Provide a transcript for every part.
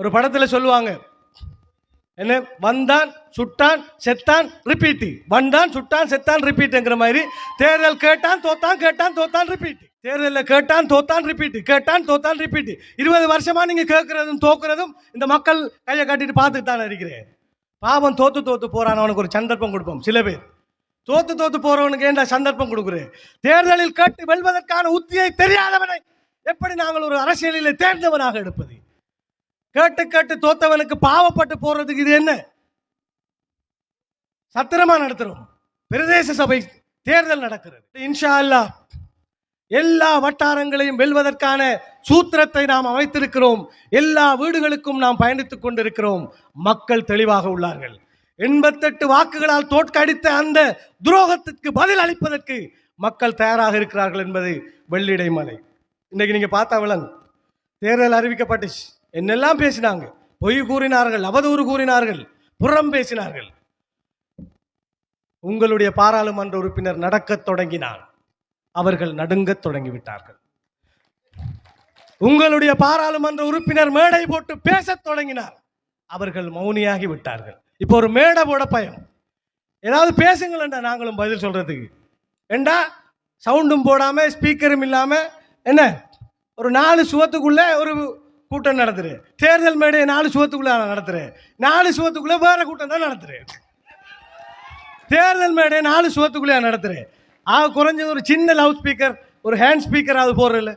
ஒரு படத்தில் சொல்லுவாங்க. என்ன? வந்தான் சுட்டான் செத்தான் ரிப்பீட்டு வந்தான் சுட்டான் செத்தான் ரிப்பீட்டுங்கிற மாதிரி தேர்தல் கேட்டான் தோத்தான் கேட்டான் தோத்தான் ரிப்பீட் தேர்தலில் கேட்டான் தோத்தான் ரிப்பீட்டு கேட்டான் தோத்தான் ரிப்பீட்டு இருபது வருஷமாக நீங்கள் கேட்குறதும் தோக்குறதும் இந்த மக்கள் கையை காட்டிட்டு பார்த்துட்டு தானே இருக்கிறேன் பாவம் தோத்து தோத்து போகிறானவனுக்கு அவனுக்கு ஒரு சந்தர்ப்பம் கொடுப்போம் சில பேர். தோத்து தோத்து போகிறவனுக்கு ஏன்டா சந்தர்ப்பம் கொடுக்குறேன் தேர்தலில் கேட்டு வெல்வதற்கான உத்தியை தெரியாதவனை எப்படி நாங்கள் ஒரு அரசியலில் தேர்ந்தவனாக எடுப்பது? கேட்டு கேட்டு தோத்தவனுக்கு பாவப்பட்டு போறதுக்கு இது என்ன? சத்திரமா நடத்துறோம். பிரதேச சபை தேர்தல் நடக்கிறது. இன்ஷா அல்லாஹ் எல்லா வட்டாரங்களையும் வெல்வதற்கான சூத்திரத்தை நாம் அமைத்திருக்கிறோம். எல்லா வீடுகளுக்கும் நாம் பயணித்துக் கொண்டிருக்கிறோம். மக்கள் தெளிவாக உள்ளார்கள். எண்பத்தெட்டு வாக்குகளால் தோற்கடித்த அந்த துரோகத்திற்கு பதில் அளிப்பதற்கு மக்கள் தயாராக இருக்கிறார்கள் என்பது வெள்ளிடை மலை இன்னைக்கு நீங்க பார்த்தா விலங்கு தேர்தல் அறிவிக்கப்பட்டுச்சு. என்னெல்லாம் பேசினாங்க? பொய் கூறினார்கள் அவதூறு கூறினார்கள் புறம் பேசினார்கள். உங்களுடைய பாராளுமன்ற உறுப்பினர் நடக்கத் தொடங்கினார். அவர்கள் நடுங்கத் தொடங்கிவிட்டார்கள். உங்களுடைய பாராளுமன்ற உறுப்பினர் மேடை போட்டு பேசத் தொடங்கினார். அவர்கள் மௌனியாகி விட்டார்கள். இப்போ ஒரு மேடை போட பயம். ஏதாவது பேசுங்களேன்டா நாங்களும் பதில் சொல்றதுக்கு. ஏண்டா? சவுண்டும் போடாம ஸ்பீக்கரும் இல்லாம என்ன? ஒரு நாலு சுவத்துக்குள்ள ஒரு கூட்டம் நடத்துரு தேர்தல் மேடையை நாலு சுவத்துக்குள்ள நடத்துரு நாலு சுவத்துக்குள்ள வேற கூட்டம் தான் நடத்துரு தேர்தல் மேடையை நாலு சுவத்துக்குள்ளே நடத்துரு ஆக குறைஞ்சது ஒரு சின்ன லவுட் ஸ்பீக்கர் ஒரு ஹேண்ட் ஸ்பீக்கர் அது போடுறதில்ல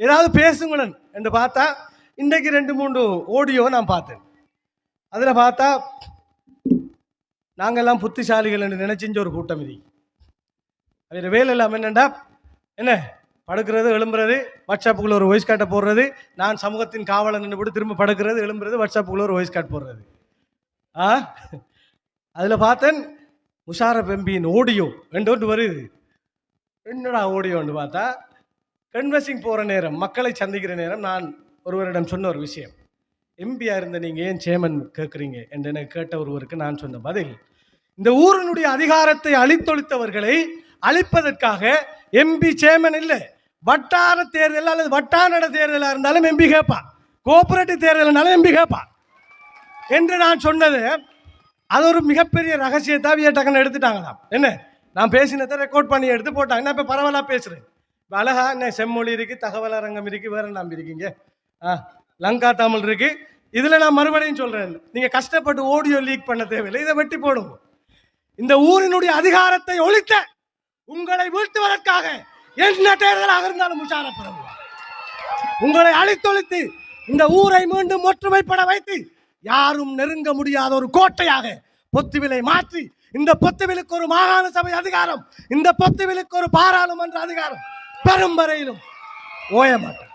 ஏதாவது பேசுங்களேன் என்று பார்த்தா இன்றைக்கு ரெண்டு மூணு ஆடியோ நான் பார்த்தேன். அதில் பார்த்தா நாங்கள்லாம் புத்திசாலிகள் என்று நினைச்சிஞ்ச ஒரு கூட்டம் இது. அதில் வேலை இல்லாமல் என்னண்டா? என்ன? படுக்கிறது எழும்புறது வாட்ஸ்அப்புக்குள்ள ஒரு வாய்ஸ் காட்டை போடுறது. நான் சமூகத்தின் காவலை நின்று போட்டு திரும்ப படுக்கிறது எழும்புறது வாட்ஸ்அப்புக்குள்ள ஒரு வாய்ஸ் காட் போடுறது. ஆ? அதில் பார்த்தேன் முஷாரப் எம்பியின் ஓடியோ ரெண்டு ஒன்று வருது என்னடா ஓடியோன்னு பார்த்தா கன்வர்சிங் போகிற நேரம் மக்களை சந்திக்கிற நேரம் நான் ஒருவரிடம் சொன்ன ஒரு விஷயம். எம்பியாக இருந்த நீங்கள் ஏன் சேமன் கேட்குறீங்க? என்று எனக்கு கேட்ட ஒருவருக்கு நான் சொன்ன பதில் இந்த ஊரினுடைய அதிகாரத்தை அழித்தொழித்தவர்களை அழிப்பதற்காக எம்பி சேமன் இல்லை. வட்டார தேர்தல் அல்லது வட்டார தேர்தலாக இருந்தாலும் எம்பி கேட்பான் கோஆபரேட்டிவ் தேர்தல்னாலும் எம்பி கேட்பான் என்று நான் சொன்னது அது ஒரு மிகப்பெரிய ரகசியத்தை அவிய டக்குன்னு எடுத்துட்டாங்களாம். என்ன? நான் பேசினதை ரெக்கார்ட் பண்ணி எடுத்து போட்டாங்க. நான் இப்போ பரவாயில்ல பேசுகிறேன் இப்போ அழகா என்ன செம்மொழி இருக்குது தகவல் அரங்கம் இருக்குது வேற நம்பி இருக்கீங்க ஆ லங்கா தமிழ் இருக்குது இதில் நான் மறுபடியும் சொல்கிறேன் நீங்கள் கஷ்டப்பட்டு ஓடியோ லீக் பண்ண தேவையில்லை. இதை வெட்டி போடுங்க. இந்த ஊரினுடைய அதிகாரத்தை ஒழித்த உங்களை வீழ்த்துவதற்காக என்ன தேர்தலாக இருந்தாலும் முஷார பிரபு உங்களை அழித்தொழித்து இந்த ஊரை மீண்டும் ஒற்றுமைப்பட வைத்து யாரும் நெருங்க முடியாத ஒரு கோட்டையாக பொத்துவிலை மாற்றி இந்த பொத்துவிலுக்கு ஒரு மாகாண சபை அதிகாரம் இந்த பொத்துவிலுக்கு ஒரு பாராளுமன்ற அதிகாரம் பெரும் வரையிலும் ஓய மாட்டேன்.